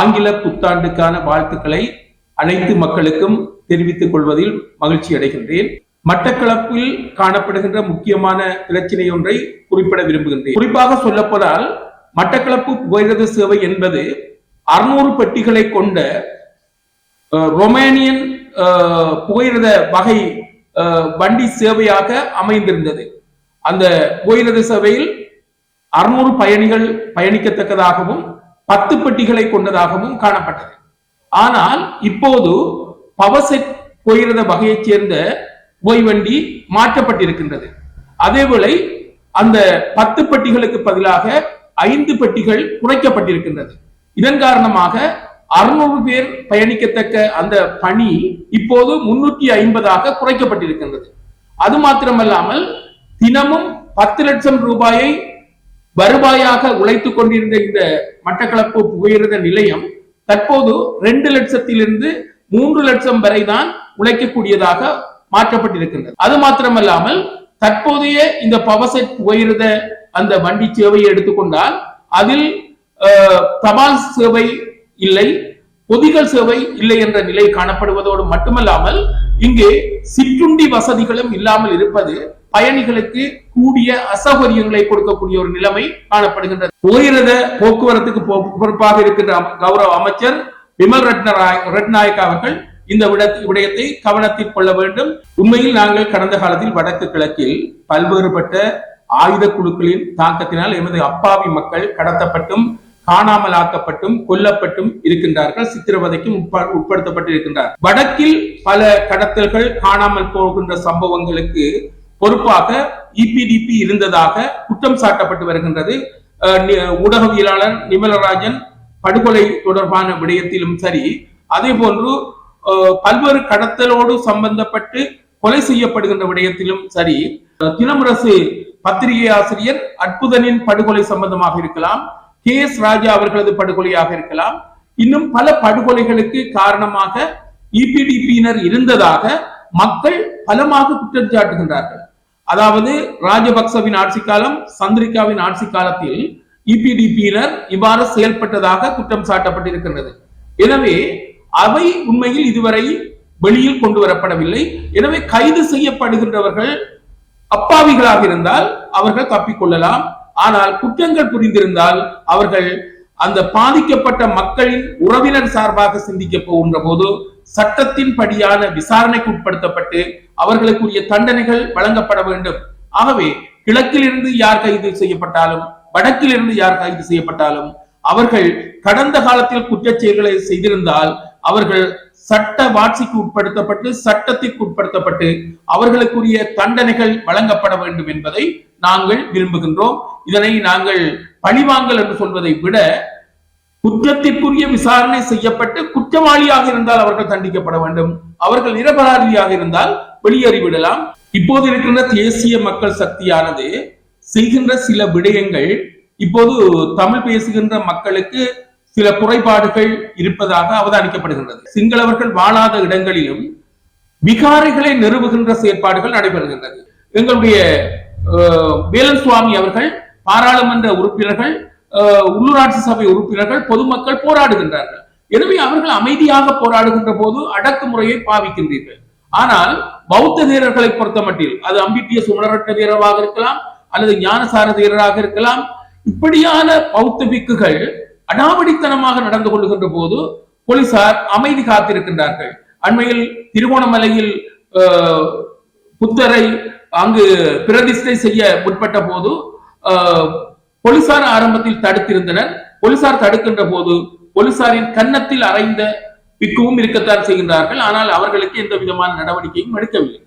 ஆங்கில புத்தாண்டுக்கான வாழ்த்துக்களை அனைத்து மக்களுக்கும் தெரிவித்துக் கொள்வதில் மகிழ்ச்சி அடைகின்றேன். மட்டக்களப்பில் காணப்படுகின்ற முக்கியமான பிரச்சனை ஒன்றை குறிப்பிட விரும்புகின்றேன். குறிப்பாக சொல்லப்போனால் மட்டக்களப்பு புகையிரத சேவை என்பது அறுநூறு பெட்டிகளை கொண்ட ரொமேனியன் புகையிரத வகை அஹ், வண்டி சேவையாக அமைந்திருந்தது. அந்த புகையிரத சேவையில் அறுநூறு பயணிகள் பயணிக்கத்தக்கதாகவும் பத்து பெட்டிகளை கொண்டதாகவும் காணப்பட்டது. ஆனால் இப்போது பவர்செட் போகிறத வகையைச் சேர்ந்த ஓய்வண்டி மாற்றப்பட்டிருக்கின்றது. அதேவேளை அந்த பத்து பெட்டிகளுக்கு பதிலாக ஐந்து பெட்டிகள் குறைக்கப்பட்டிருக்கின்றது. இதன் காரணமாக அறுநூறு பேர் பயணிக்கத்தக்க அந்த பணி இப்போது முன்னூற்றி ஐம்பதாக குறைக்கப்பட்டிருக்கின்றது. அது மாத்திரமல்லாமல் தினமும் பத்து லட்சம் ரூபாயை வருவாயாக உழைத்துக் கொண்டிருந்த இந்த மட்டக்களப்பு புகையிரத நிலையம் தற்போது ரெண்டு லட்சத்திலிருந்து மூன்று லட்சம் வரை தான் உழைக்கக்கூடியதாக மாற்றப்பட்டிருக்கின்றது. அது மாத்திரமல்லாமல் தற்போதைய இந்த பவர்செட் புகையிரத அந்த வண்டி சேவையை எடுத்துக்கொண்டால் அதில் தபால் சேவை இல்லை பொதிகள் சேவை இல்லை என்ற நிலை காணப்படுவதோடு மட்டுமல்லாமல் இங்கு சிற்றுண்டி வசதிகளும் இல்லாமல் இருப்பது பயணிகளுக்கு கூடிய அசௌகரியங்களை கொடுக்கக்கூடிய ஒரு நிலைமை காணப்படுகின்றது. போயிரத போக்குவரத்துக்கு பொறுப்பாக இருக்கின்ற கௌரவ அமைச்சர் விமல் ரட்னராய் ரட்நாயக் அவர்கள் இந்த விடயத்தை கவனத்தில் கொள்ள வேண்டும். உண்மையில் நாங்கள் கடந்த காலத்தில் வடக்கு கிழக்கில் பல்வேறுபட்ட ஆயுத குழுக்களின் தாக்கத்தினால் எமது அப்பாவி மக்கள் கடத்தப்பட்டும் காணாமலாக்கப்பட்டும் கொல்லப்பட்டும் இருக்கின்றார்கள். சித்திரவதைக்கும் உட்ப- உட்படுத்தப்பட்டு இருக்கின்றார் வடக்கில் பல கடத்தல்கள் காணாமல் போகின்ற சம்பவங்களுக்கு பொறுப்பாக இபிடிபி இருந்ததாக குற்றம் சாட்டப்பட்டு வருகின்றது. ஊடகவியலாளர் நிமலராஜன் படுகொலை தொடர்பான விடயத்திலும் சரி அதே போன்று பல்வேறு கடத்தலோடு சம்பந்தப்பட்டு கொலை செய்யப்படுகின்ற விடயத்திலும் சரி தினமரசு பத்திரிகை ஆசிரியர் அற்புதனின் படுகொலை சம்பந்தமாக இருக்கலாம் கே எஸ் ராஜா அவர்களது படுகொலையாக இருக்கலாம். இன்னும் பல படுகொலைகளுக்கு காரணமாக இபிடிபியினர் இருந்ததாக மக்கள் பலமாக குற்றம் சாட்டுகின்றார்கள் அதாவது ராஜபக்சவின் ஆட்சி காலம் சந்திரிகாவின் ஆட்சி காலத்தில் இபிடிபியினர் இவ்வாறு செயல்பட்டதாக குற்றம் சாட்டப்பட்டிருக்கின்றது. எனவே அவை உண்மையில் இதுவரை வெளியில் கொண்டு வரப்படவில்லை. எனவே கைது செய்யப்படுகின்றவர்கள் அப்பாவிகளாக இருந்தால் அவர்கள் தப்பிக்கொள்ளலாம் ஆனால் குற்றங்கள் புரிந்திருந்தால் அவர்கள் அந்த பாதிக்கப்பட்ட மக்களின் உறவினர் சார்பாக சிந்திக்க போகின்ற போது சட்டத்தின் படியான விசாரணைக்கு உட்படுத்தப்பட்டு அவர்களுக்குரிய தண்டனைகள் வழங்கப்பட வேண்டும். ஆகவே கிழக்கிலிருந்து யார் கைது செய்யப்பட்டாலும் வடக்கிலிருந்து யார் கைது செய்யப்பட்டாலும் அவர்கள் கடந்த காலத்தில் குற்றச் செயல்களை செய்திருந்தால் அவர்கள் சட்ட வாட்சிக்கு உட்படுத்தப்பட்டு சட்டத்திற்கு உட்படுத்தப்பட்டு அவர்களுக்குரிய தண்டனைகள் வழங்கப்பட வேண்டும் என்பதை நாங்கள் விரும்புகின்றோம். இதனை நாங்கள் பழிவாங்கல் என்று சொல்வதை விட குற்றத்திற்குரிய விசாரணை செய்யப்பட்டு குற்றவாளியாக இருந்தால் அவர்கள் தண்டிக்கப்பட வேண்டும். அவர்கள் நிரபராதியாக இருந்தால் வெளியேறிவிடலாம். இப்போது இருக்கின்ற தேசிய மக்கள் சக்தியானது செய்கின்ற சில விடயங்கள் இப்போது தமிழ் பேசுகின்ற மக்களுக்கு சில குறைபாடுகள் இருப்பதாக அவதானிக்கப்படுகின்றது. சிங்களவர்கள் வாழாத இடங்களிலும் விகாரைகளை நிறுவுகின்ற செயற்பாடுகள் நடைபெறுகின்றது. எங்களுடைய அஹ், வேலன் சுவாமி அவர்கள் பாராளுமன்ற உறுப்பினர்கள் உள்ளூராட்சி சபை உறுப்பினர்கள் பொதுமக்கள் போராடுகின்றார்கள். எனவே அவர்கள் அமைதியாக போராடுகின்ற போது அடக்குமுறையை பாவிக்கின்றீர்கள். ஆனால் பௌத்த தேரர்களை பொறுத்தமட்டில் அது அம்பிட்டிய சுமரட்ட தேரராக இருக்கலாம் அல்லது ஞானசார தேரராக இருக்கலாம் இப்படியான பௌத்த பிக்குகள் அடாவடித்தனமாக நடந்து கொள்ளுகின்ற போது போலீசார் அமைதி காத்திருக்கின்றார்கள். அண்மையில் திருகோணமலையில் புத்தரை அங்கு பிரதிஷ்டை செய்ய முற்பட்ட போது போலீசார் ஆரம்பத்தில் தடுத்திருந்தனர். போலீசார் தடுக்கின்ற போது போலீசாரின் கன்னத்தில் அறைந்த பிக்குவும் இருக்கத்தான் செய்கின்றார்கள். ஆனால் அவர்களுக்கு எந்த விதமான நடவடிக்கையும் எடுக்கவில்லை.